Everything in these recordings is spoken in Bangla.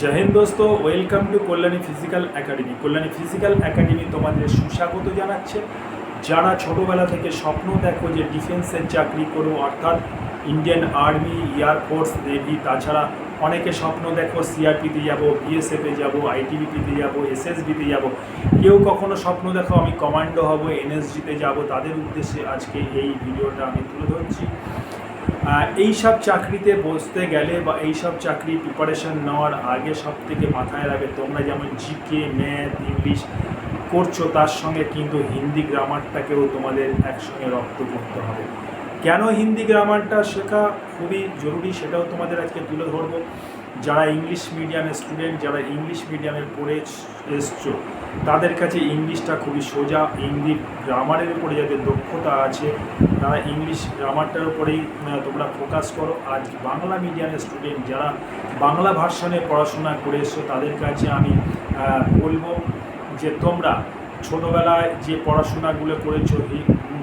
জয় হিন্দ দোস্ত welcome to Kalyani physical academy Kalyani physical academy তোমাদের সুস্বাগত জানাচ্ছে। যারা ছোটোবেলা থেকে স্বপ্ন দেখো যে ডিফেন্সের চাকরি করো, অর্থাৎ ইন্ডিয়ান আর্মি এয়ারফোর্স নেভি তাছাড়া অনেকে স্বপ্ন দেখো সিআরপিতে যাব বিএসএফে যাব আইটিবিপিতে যাব এসএসবিতে যাব। কেউ কখনো স্বপ্ন দেখো আমি কমান্ডো হব এনএসজিতে যাব। তাদের উদ্দেশ্যে আজকে এই ভিডিওটা আমি তুলে ধরছি। এই সব চাকরিতে বসতে গেলে বা এই সব চাকরি প্রিপারেশন নেওয়ার আগে সব থেকে মাথায় রাখবে, তোমরা যেমন জিকে ম্যাথ ইংলিশ করছ, তার সঙ্গে কিন্তু হিন্দি গ্রামারটাকেও তোমাদের একসঙ্গে রপ্ত করতে হবে। কেন হিন্দি গ্রামারটা শেখা খুবই জরুরি, সেটাও তোমাদের আজকে তুলে ধরবো। যারা ইংলিশ মিডিয়ামের স্টুডেন্ট, যারা ইংলিশ মিডিয়ামে পড়ে এসছো, তাদের কাছে ইংলিশটা খুবই সোজা। হিন্দি গ্রামারের উপরে যাদের দক্ষতা আছে, তারা ইংলিশ গ্রামারটার উপরেই তোমরা ফোকাস করো। আজ বাংলা মিডিয়ামের স্টুডেন্ট যারা বাংলা ভার্সনে পড়াশোনা করে এসছো, তাদের কাছে আমি বলব যে তোমরা ছোটোবেলায় যে পড়াশোনাগুলো করেছ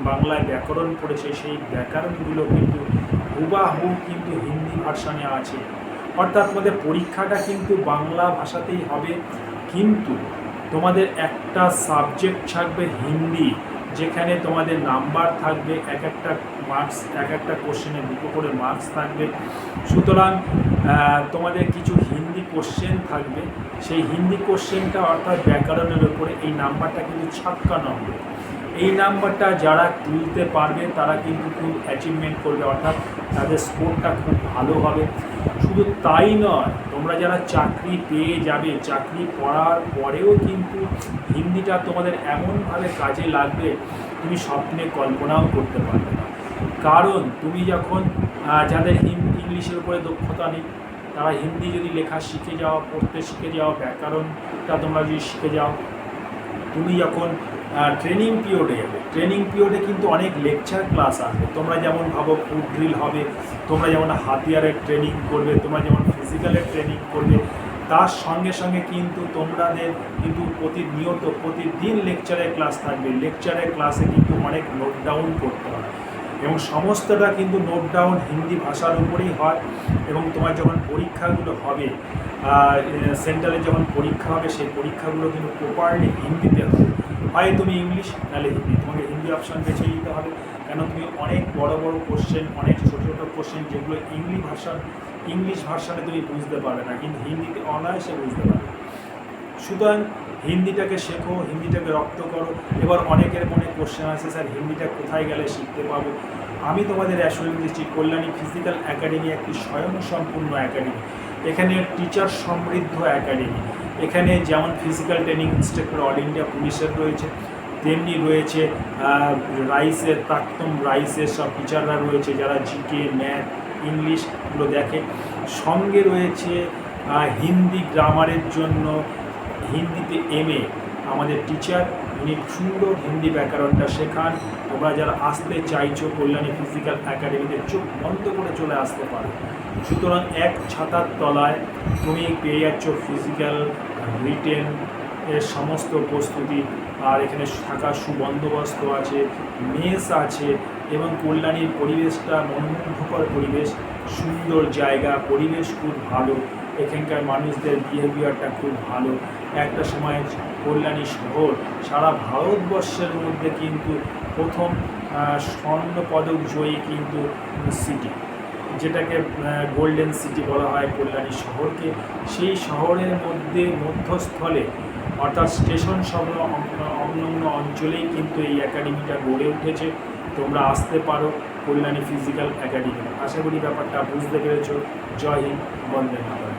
বাংলায় ব্যাকরণ পড়েছে, সেই ব্যাকরণগুলো কিন্তু হুবাহু কিন্তু হিন্দি ভার্সনে আছে। অর্থাৎ তোমাদের পরীক্ষাটা কিন্তু বাংলা ভাষাতেই হবে। কিন্তু তোমাদের একটা সাবজেক্ট থাকবে হিন্দি, যেখানে তোমাদের নাম্বার থাকবে, এক একটা মার্কস এক একটা কোশ্চেনে দুটো করে মার্কস থাকবে। সুতরাং তোমাদের কিছু হিন্দি কোশ্চেন থাকবে। সেই হিন্দি কোশ্চেনটা অর্থাৎ ব্যাকরণের ওপরে এই নাম্বারটা কিন্তু ছাক্কানো হবে। এই নাম্বারটা যারা তুলতে পারবে, তারা কিন্তু খুব অ্যাচিভমেন্ট করবে। অর্থাৎ তাদের স্কোরটা খুব ভালো হবে। শুধু তাই নয়, তোমরা যারা চাকরি পেয়ে যাবে, চাকরি পড়ার পরেও কিন্তু হিন্দিটা তোমাদের এমনভাবে কাজে লাগবে, তুমি স্বপ্নে কল্পনাও করতে পারবে না। কারণ তুমি যখন যাদের ইংলিশের উপরে দক্ষতা নেই, তারা হিন্দি যদি লেখা শিখে যাও, পড়তে শিখে যাও, ব্যাকরণটা তোমরা যদি শিখে যাও, তুমি যখন ট্রেনিং পিরিয়ডে যাবে ট্রেনিং পিরিয়ডে কিন্তু অনেক লেকচার ক্লাস আসবে। তোমরা যেমন ভাবো ফুড ড্রিল হবে, তোমরা যেমন হাতিয়ারের ট্রেনিং করবে, তোমরা যেমন ফিজিক্যালের ট্রেনিং করবে, তার সঙ্গে সঙ্গে কিন্তু তোমাদের কিন্তু প্রতিনিয়ত, প্রতিদিন লেকচারের ক্লাস থাকবে। লেকচারের ক্লাসে কিন্তু অনেক নোট ডাউন করতে হয়। এবং সমস্তটা কিন্তু নোট ডাউন হিন্দি ভাষার উপরেই হয় এবং তোমার যখন পরীক্ষাগুলো হবে সেন্টারে যখন পরীক্ষা হবে, সেই পরীক্ষাগুলো কিন্তু প্রপারলি হিন্দিতে হবে হয় তুমি ইংলিশ নাহলে হিন্দি। তোমাকে হিন্দি অপশান বেছে নিতে হবে। কেন? তুমি অনেক বড় বড় কোশ্চেন অনেক ছোটো ছোটো কোশ্চেন যেগুলো ইংলিশ ভাষা ইংলিশ ভাষাতে তুমি বুঝতে পারবে না, কিন্তু হিন্দিতে অনায়াসে বুঝতে পারবে। সুতরাং হিন্দিটাকে শেখো, হিন্দিটাকে রপ্ত করো। এবার অনেকের মনে কোশ্চেন আছে স্যার, হিন্দিটা কোথায় গেলে শিখতে পাবো? আমি তোমাদের অ্যাসুরেন্স দিচ্ছি, কল্যাণী ফিজিক্যাল একাডেমি একটি স্বয়ংসম্পূর্ণ একাডেমি এখানে টিচার সমৃদ্ধ একাডেমি এখানে যেমন physical training instructor all India পুলিশের রয়েছে, তেমনি রয়েছে রাইসের প্রাক্তন রাইসের সব টিচাররা রয়েছে যারা জিকে ম্যাথ ইংলিশগুলো দেখে। সঙ্গে রয়েছে হিন্দি গ্রামারের জন্য, হিন্দিতে এমএ আমাদের টিচার উনি সুন্দর হিন্দি ব্যাকরণটা শেখান। তোমরা যারা আসতে চাইছো কল্যাণী ফিজিক্যাল একাডেমিতে, চোখ বন্ধ করে চলে আসতে পারো। সুতরাং এক ছাতার তলায় তুমি পেয়ে যাচ্ছ ফিজিক্যাল, রিটেন এর সমস্ত প্রস্তুতি। আর এখানে থাকার সুবন্দোবস্ত আছে, মেস আছে এবং কল্যাণীর পরিবেশটা মনোমুগ্ধকর পরিবেশ। সুন্দর জায়গা, পরিবেশ খুব ভালো। এখানকার মানুষদের বিহেভিয়ারটা খুব ভালো। একটা সময় কল্যাণী শহর, সারা ভারতবর্ষের মধ্যে কিন্তু প্রথম স্বর্ণ পদক জয়ী কিন্তু সিটি যেটাকে গোল্ডেন সিটি বলা হয় কল্যাণী শহরকে। সেই শহরের মধ্যে মধ্যস্থলে, অর্থাৎ স্টেশন সংলগ্ন সংলগ্ন অঞ্চলেই কিন্তু এই একাডেমিটা গড়ে উঠেছে। তোমরা আসতে পারো কল্যাণী ফিজিক্যাল একাডেমি আশা করি ব্যাপারটা বুঝতে পেরেছ। জয় হিন্দ, বন্দে মাতরম।